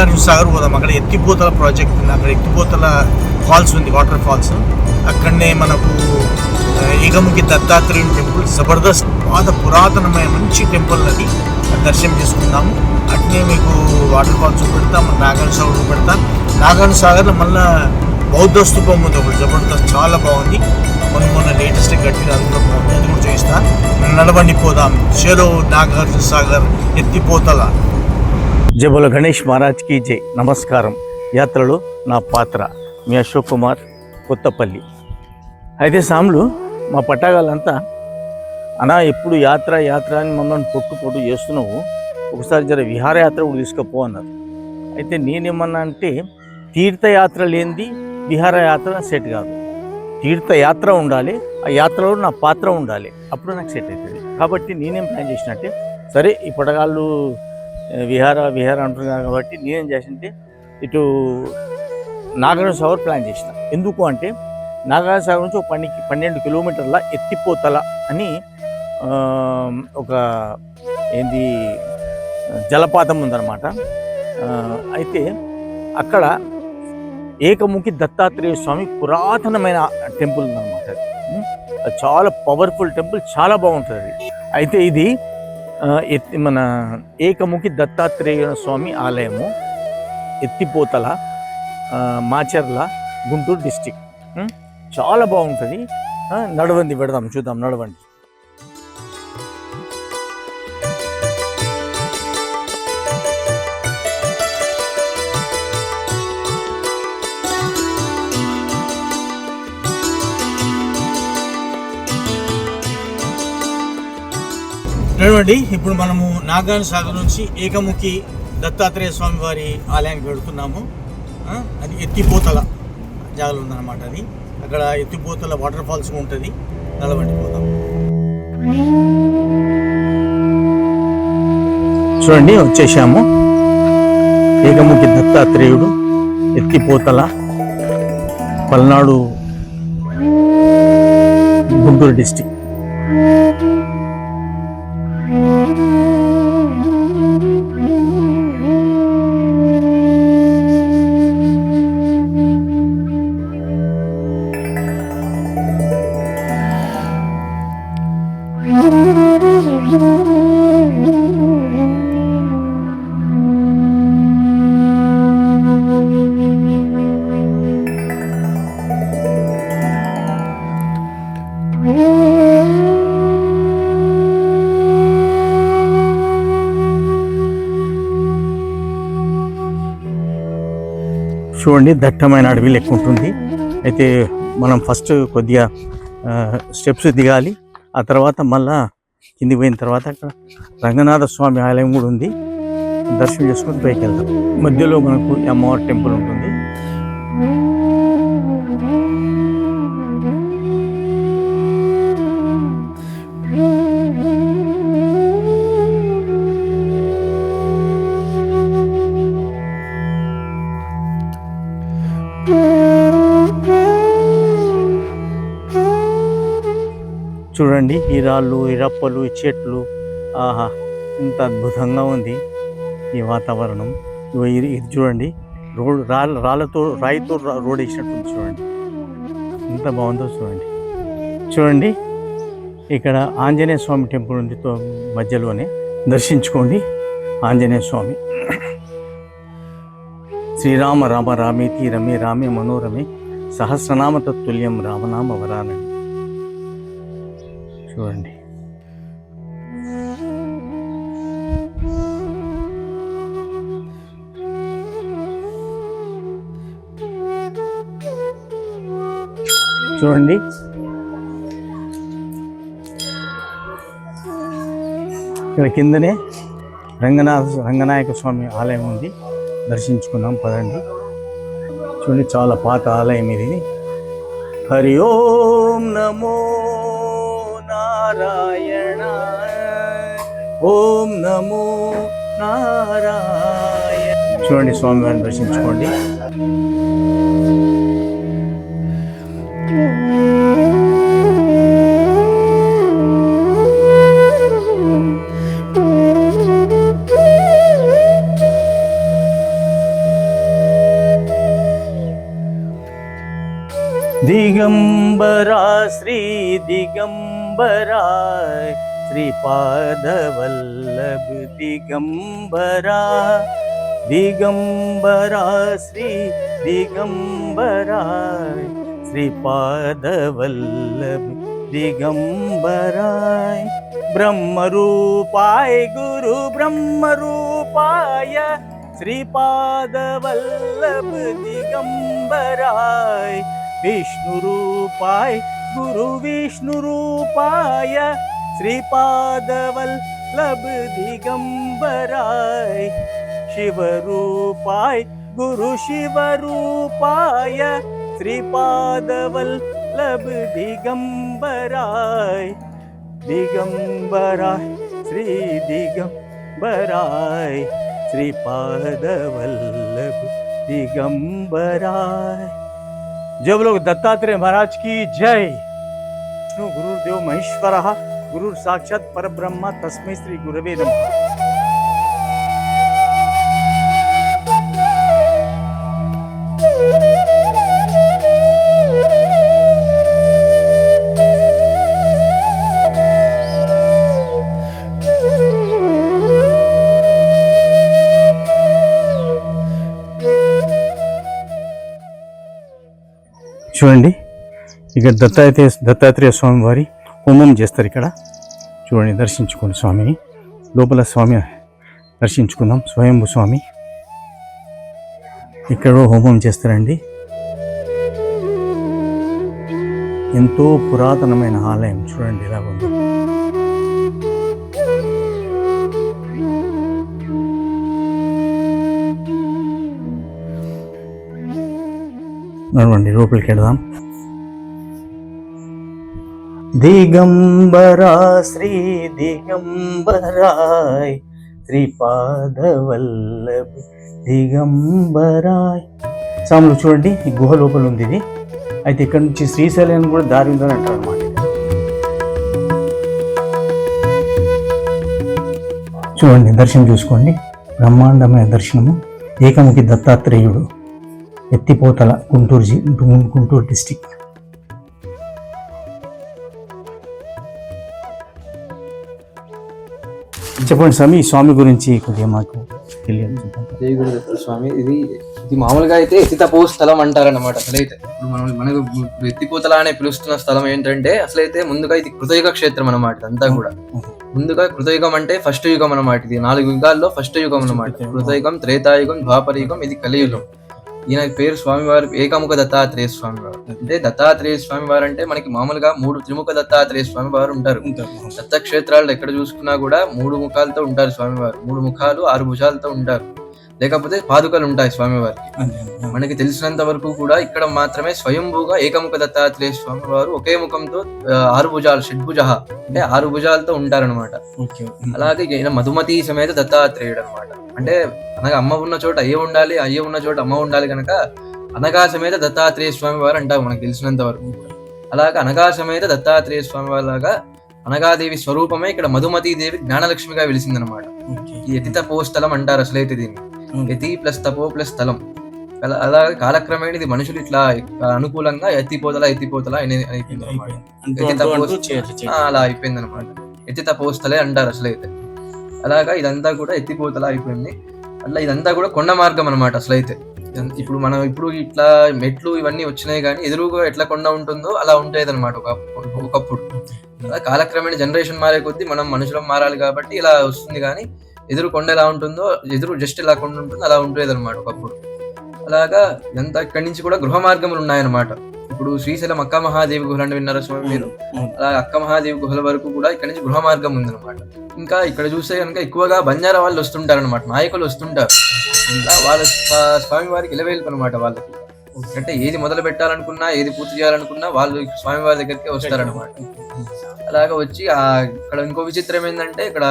సాగర్ సాగర్ పోదాం అక్కడ ఎత్తిపోతల ప్రాజెక్ట్ ఉంది. అక్కడ ఎత్తిపోతల ఫాల్స్ ఉంది వాటర్ ఫాల్స్ అక్కడనే మనకు ఆ, ఏకముఖి దత్తాత్రేయుని టెంపుల్ జబర్దస్త్ పాత పురాతనమైన మంచి టెంపుల్ అది. దర్శనం చేసుకుందాము. అట్నే మీకు వాటర్ ఫాల్స్ పెడతాం నాగార్జున సాగర్ పెడతాం. నాగార్జున సాగర్లో మళ్ళీ బౌద్ధ స్థూపం ఉంది ఒకటి జబర్దస్త్ చాలా బాగుంది. మొన్న మొన్న లేటెస్ట్ కట్టిన అందులో బాగుంది అది కూడా చూపిస్తా నడవండి పోదాం. చెరో నాగార్జున సాగర్ ఎత్తిపోతల. జబుల గణేష్ మహారాజ్కి జై. నమస్కారం. యాత్రలో నా పాత్ర మీ అశోక్ కుమార్ కొత్తపల్లి. అయితే సాములు మా పట్టాగాలంతా అనా ఎప్పుడు యాత్ర యాత్ర అని మమ్మల్ని పొట్టు పొట్టు చేస్తున్నావు? ఒకసారి జర విహారయాత్ర కూడా తీసుకుపో అన్నారు. అయితే నేనేమన్నా అంటే తీర్థయాత్ర లేనిది విహారయాత్ర సెట్ కాదు. తీర్థయాత్ర ఉండాలి ఆ యాత్రలో నా పాత్ర ఉండాలి. అప్పుడు నాకు సెట్ అవుతుంది కాబట్టి నేనేం ప్లాన్ చేసినట్టే అంటే సరే ఈ పడగాళ్ళు విహార విహార అంటున్నారు కాబట్టి నేనేం చేసింటే ఇటు నాగార్జున సాగర్ ప్లాన్ చేసిన. ఎందుకు అంటే నాగార్జున సాగర్ నుంచి ఒక పన్నెండు పన్నెండు కిలోమీటర్ల ఎత్తిపోతల అని ఒక ఏంది జలపాతం ఉందన్నమాట. అయితే అక్కడ ఏకముఖి దత్తాత్రేయ స్వామి పురాతనమైన టెంపుల్ ఉందన్నమాట అది. చాలా పవర్ఫుల్ టెంపుల్ చాలా బాగుంటుంది అది. అయితే ఇది మన ఏకముఖి దత్తాత్రేయ స్వామి ఆలయము ఎత్తిపోతల మాచర్ల గుంటూరు డిస్టిక్. చాలా బాగుంటుంది. నడవండి పెడదాం చూద్దాం నడవండి. నడవండి ఇప్పుడు మనము నాగార్జున సాగర్ నుంచి ఏకముఖి దత్తాత్రేయ స్వామి వారి ఆలయానికి వెళుతున్నాము. అది ఎత్తిపోతల జాగలు ఉందన్నమాట అది. అక్కడ ఎత్తిపోతల వాటర్ ఫాల్స్ ఉంటుంది. నడవండి పోతాం. చూడండి వచ్చేసాము. ఏకముఖి దత్తాత్రేయుడు ఎత్తిపోతల పల్నాడు గుంటూరు డిస్టిక్. చూడండి దట్టమైన అడవి లెక్క ఉంటుంది అయితే మనం ఫస్ట్ కొద్దిగా స్టెప్స్ దిగాలి. ఆ తర్వాత మళ్ళా కింది పోయిన తర్వాత అక్కడ రంగనాథ స్వామి ఆలయం కూడా ఉంది. దర్శనం చేసుకుని పైకి వెళ్తాం మధ్యలో మనకు అమ్మవారి టెంపుల్ ఉంటుంది. చూడండి ఈ రాళ్ళు ఈ రప్పలు ఈ చెట్లు. ఆహా ఎంత అద్భుతంగా ఉంది ఈ వాతావరణం. ఇది ఇది చూడండి. రోడ్ రాళ్ళ రాళ్ళతో రాయితో రోడ్ వేసినట్టుంది చూడండి. ఎంత బాగుందో చూడండి. చూడండి ఇక్కడ ఆంజనేయ స్వామి టెంపుల్ ఉంది తో- మధ్యలోనే. దర్శించుకోండి ఆంజనేయ స్వామి. శ్రీరామ రామ రామేతి రమే రామే మనోరమే సహస్రనామ తత్తుల్యం రామనామ వరానని చూడండి చూడండి. ఇక్కడ కిందనే రంగనాథ రంగనాయక స్వామి ఆలయం ఉంది. దర్శించుకున్నాం పదండి. చూడండి చాలా పాత ఆలయం ఇది. హరి ఓం నమో ఓం నమో నారాయణ చూడండి స్వామి వారిని దర్శించుకోండి దిగంబరా శ్రీ దిగంబరా श्रीपादवल्लभ दिगम्बरा दिगम्बरा श्री दिगम्बरा श्रीपादवल्लभ दिगम्बराय ब्रह्मरूपाय गुरु ब्रह्मरूपाय श्रीपादवल्लभ दिगम्बराय विष्णुरूपाय गुरु विष्णुरूपाय श्रीपादवल्लभ दिगम्बराय शिवरूपाय गुरुशिवरूपाय श्रीपादवल्लभ दिगम्बराय दिगम्बराय, श्रीदिगम्बराय श्रीपादवल्लभ दिगम्बराय जब लोग दत्तात्रेय महाराज की जय। गुरुदेव महेश्वरः గురు సాక్షాత్ పరబ్రహ్మ తస్మై శ్రీ గురవే నమ చూడండి ఇక దత్తాత్రేయ దత్తాత్రేయ స్వామి వారి హోమం చేస్తారు ఇక్కడ. చూడండి దర్శించుకోండి స్వామిని. లోపల స్వామి దర్శించుకుందాం. స్వయంభు స్వామి. ఇక్కడ హోమం చేస్తారండి. ఎంతో పురాతనమైన ఆలయం. చూడండి ఎలా ఉంది. నడవండి లోపలికి వెళదాం. దిగంబరా శ్రీ దిగంబరాయ్ శ్రీపాదవల్లభ దిగంబరాయ్ సాములు చూడండి ఈ గుహ లోపల ఉంది ఇది. అయితే ఇక్కడ నుంచి శ్రీశైలం కూడా దారి ఉందని అంటారు అనమాట చూడండి దర్శనం చూసుకోండి. బ్రహ్మాండమైన దర్శనము. ఏకముఖి దత్తాత్రేయుడు ఎత్తిపోతల గుంటూరు జి గుంటూరు డిస్టిక్. చెప్పండి స్వామి ఈ స్వామి గురించి కొద్దిగా మాకు తెలియదు స్వామి. ఇది ఇది మామూలుగా అయితే ఎత్తితపో స్థలం అంటారన్నమాట అసలైతే. మనం మనకు ఎత్తిపోతల అనే పిలుస్తున్న స్థలం ఏంటంటే అసలైతే ముందుగా ఇది కృతయుగ క్షేత్రం అన్నమాట ఇదంతా కూడా. ముందుగా కృతయుగం అంటే ఫస్ట్ యుగం అన్నమాట ఇది. నాలుగు యుగాల్లో ఫస్ట్ యుగం అన్నమాట. కృతయుగం త్రేతాయుగం ద్వాపరయుగం ఇది కలియుగం. ఈయన పేరు స్వామివారు ఏకముఖ దత్తాత్రేయ స్వామివారు. అంటే దత్తాత్రేయ స్వామివారు అంటే మనకి మామూలుగా మూడు త్రిముఖ దత్తాత్రేయ స్వామివారు ఉంటారు. దత్త క్షేత్రాల్లో ఎక్కడ చూసుకున్నా కూడా మూడు ముఖాలతో ఉంటారు స్వామివారు. మూడు ముఖాలు ఆరు భుజాలతో ఉంటారు. లేకపోతే పాదుకలు ఉంటాయి స్వామివారికి మనకి తెలిసినంత వరకు కూడా ఇక్కడ మాత్రమే స్వయంభూగా ఏకముఖ దత్తాత్రేయ స్వామివారు ఒకే ముఖంతో ఆరు భుజాలు షడ్భుజ అంటే ఆరు భుజాలతో ఉంటారన్నమాట. ఓకే అలాగే ఈయన మధుమతి సమేత దత్తాత్రేయుడు అనమాట అంటే అనగా అమ్మ ఉన్న చోట అయ్య ఉండాలి అయ్య ఉన్న చోట అమ్మ ఉండాలి కనుక అనగా సమేత దత్తాత్రేయ స్వామి వారు అంటారు మనకు తెలిసినంత వరకు. అలాగే అనగా సమేత దత్తాత్రేయ స్వామి వారిలాగా అనగాదేవి స్వరూపమే ఇక్కడ మధుమతి దేవి జ్ఞానలక్ష్మిగా వెలిసిందనమాట ఈ యతి తపోస్థలం అంటారు అసలైతే దీన్ని. యతి ప్లస్ తపో ప్లస్ స్థలం అలా అలాగే కాలక్రమేణా ఇది మనుషులు ఇట్లా అనుకూలంగా ఎత్తిపోతల ఎత్తిపోతల అనేది అయిపోయింది ఆ, అలా అయిపోయింది అనమాట ఎత్తి తపోస్తలే అంటారు అసలైతే. అలాగా ఇదంతా కూడా ఎత్తిపోతల అయిపోయింది. అట్లా ఇదంతా కూడా కొండ మార్గం అనమాట అసలైతే. ఇదం- ఇప్పుడు మనం ఇప్పుడు ఇట్లా మెట్లు ఇవన్నీ వచ్చినాయి కానీ ఎదురుగా ఎట్లా కొండ ఉంటుందో అలా ఉండేది అనమాట ఒక ఒకప్పుడు. అలా కాలక్రమేణా జనరేషన్ మారే కొద్దీ మనం మనుషులం మారాలి కాబట్టి ఇలా వస్తుంది కానీ ఎదురు కొండ ఎలా ఉంటుందో ఎదురు జస్ట్ ఎలా కొండ ఉంటుందో అలా ఉండేది అనమాట ఒకప్పుడు. అలాగా ఇదంతా ఇక్కడి నుంచి కూడా గృహ మార్గములు ఉన్నాయన్నమాట. ఇప్పుడు శ్రీశైలం అక్క మహాదేవి గుహలు అంటే విన్నారా స్వామి మీరు? అలా అక్క మహాదేవి గుహల వరకు కూడా ఇక్కడ నుంచి గృహ మార్గం ఉందన్నమాట. ఇంకా ఇక్కడ చూస్తే కనుక ఎక్కువగా బంజారా వాళ్ళు వస్తుంటారు అనమాట నాయకులు వస్తుంటారు. ఇలా వాళ్ళ స్వా- స్వామి వారికి ఇలవేల్పు అనమాట వాళ్ళకి. అంటే ఏది మొదలు పెట్టాలనుకున్నా ఏది పూర్తి చేయాలనుకున్నా వాళ్ళు స్వామి వారి దగ్గరికి వస్తారనమాట అలాగా వచ్చి ఆ ఇక్కడ ఇంకో విచిత్రం ఏంటంటే ఇక్కడ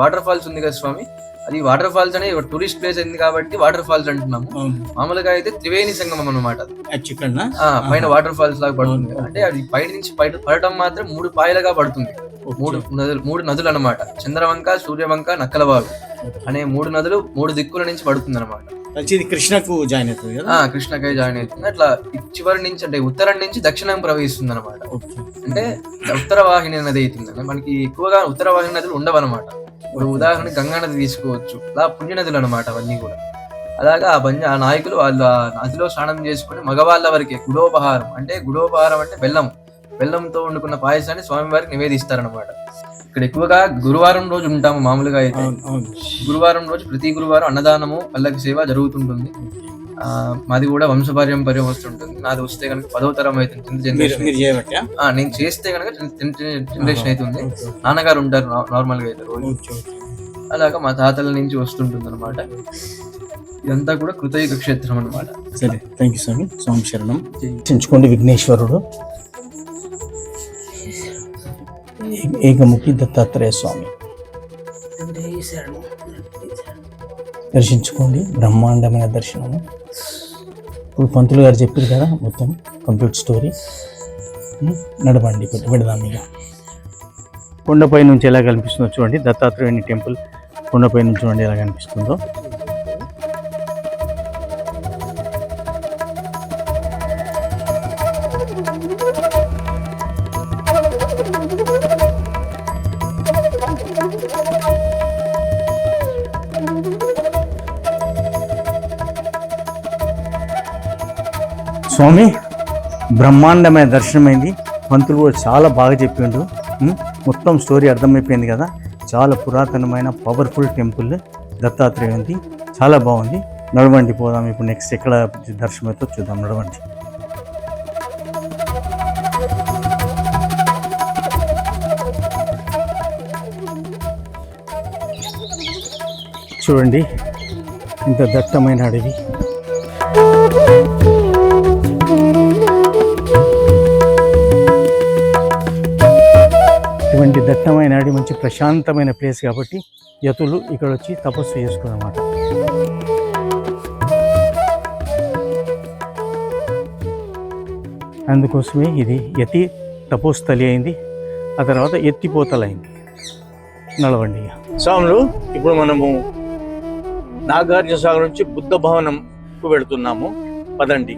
వాటర్ ఫాల్స్ ఉంది కదా స్వామి? అది వాటర్ ఫాల్స్ అనే టూరిస్ట్ ప్లేస్ అయింది కాబట్టి వాటర్ ఫాల్స్ అంటున్నాము. మామూలుగా అయితే త్రివేణి సంగమం ఆ పైన వాటర్ ఫాల్స్ లాగా పడుతుంది. అంటే అది పై నుంచి పై పడటం మాత్రం మూడు పాయలుగా పడుతుంది. మూడు నదులు మూడు నదులు అన్నమాట చంద్రవంక సూర్యవంక నక్కలవాగు అనే మూడు నదులు మూడు దిక్కుల నుంచి పడుతుంది అనమాట కలిసి ఇది కృష్ణకు జాయిన్ అవుతుంది కదా? కృష్ణకై జాయిన్ అవుతుంది. అట్లా చివరి నుంచి అంటే ఉత్తరం నుంచి దక్షిణం ప్రవహిస్తుంది అనమాట అంటే ఉత్తర వాహిని నది అవుతుంది అంటే మనకి ఎక్కువగా ఉత్తర వాహిని నదులు ఉండవు అనమాట ఇప్పుడు ఉదాహరణ గంగా నది తీసుకోవచ్చు. అలా పుణ్య నదులు అనమాట అవన్నీ కూడా. అలాగా ఆ బంజ ఆ నాయకులు వాళ్ళు ఆ నదిలో స్నానం చేసుకుని మగవాళ్ళ వరకే గుడోపహారం అంటే గుడోపహారం అంటే బెల్లం. బెల్లంతో వండుకున్న పాయసాన్ని స్వామివారికి నివేదిస్తారనమాట ఇక్కడ ఎక్కువగా గురువారం రోజు ఉంటాము మామూలుగా అయితే. గురువారం రోజు ప్రతి గురువారం అన్నదానము పల్లకి సేవ జరుగుతుంటుంది. ఆ, మాది కూడా వంశపార్యంపర్యం వస్తుంటుంది. నాది వస్తే కనుక పదవ తరం అవుతుంది జనరేషన్. నేను చేస్తే కనుక జనరేషన్ అవుతుంది నాన్నగారు ఉంటారు నార్మల్గా అయితే రోజు. అలాగా మా తాతల నుంచి వస్తుంటుంది అనమాట ఇదంతా కూడా కృతయుగ క్షేత్రం అనమాట సరే థ్యాంక్ యూ స్వామి. స్వామి శరణం. దర్శించుకోండి విఘ్నేశ్వరుడు. ఏకముఖి దత్తాత్రేయ స్వామి. దర్శించుకోండి బ్రహ్మాండమైన దర్శనము. ఇప్పుడు పంతులు గారు చెప్పారు కదా మొత్తం కంప్లీట్ స్టోరీ నడవండి పెడదాం ఇక. కొండపై నుంచి ఎలా కనిపిస్తుందో చూడండి దత్తాత్రేయుని టెంపుల్ కొండపై నుంచి చూడండి ఎలా కనిపిస్తుందో. స్వామి బ్రహ్మాండమైన దర్శనమైంది. పంతులు కూడా చాలా బాగా చెప్పిండు. మొత్తం స్టోరీ అర్థమైపోయింది కదా. చాలా పురాతనమైన పవర్ఫుల్ టెంపుల్ దత్తాత్రేయ ఉంది. చాలా బాగుంది. నడవండి పోదాం. ఇప్పుడు నెక్స్ట్ ఎక్కడ దర్శనమైతే చూద్దాం. నడవండి. చూడండి ఇంత దట్టమైన అడవి. ప్రశాంతమైన ప్లేస్ కాబట్టి యతులు ఇక్కడ వచ్చి తపస్సు చేసుకున్నమాట. అందుకోసమే ఇది యతి తపోస్థలి అయింది. ఆ తర్వాత ఎత్తిపోతలైంది. నడవండి స్వాములు ఇప్పుడు మనము నాగార్జున సాగర్ నుంచి బుద్ధ భవనంకు వెళుతున్నాము. పదండి.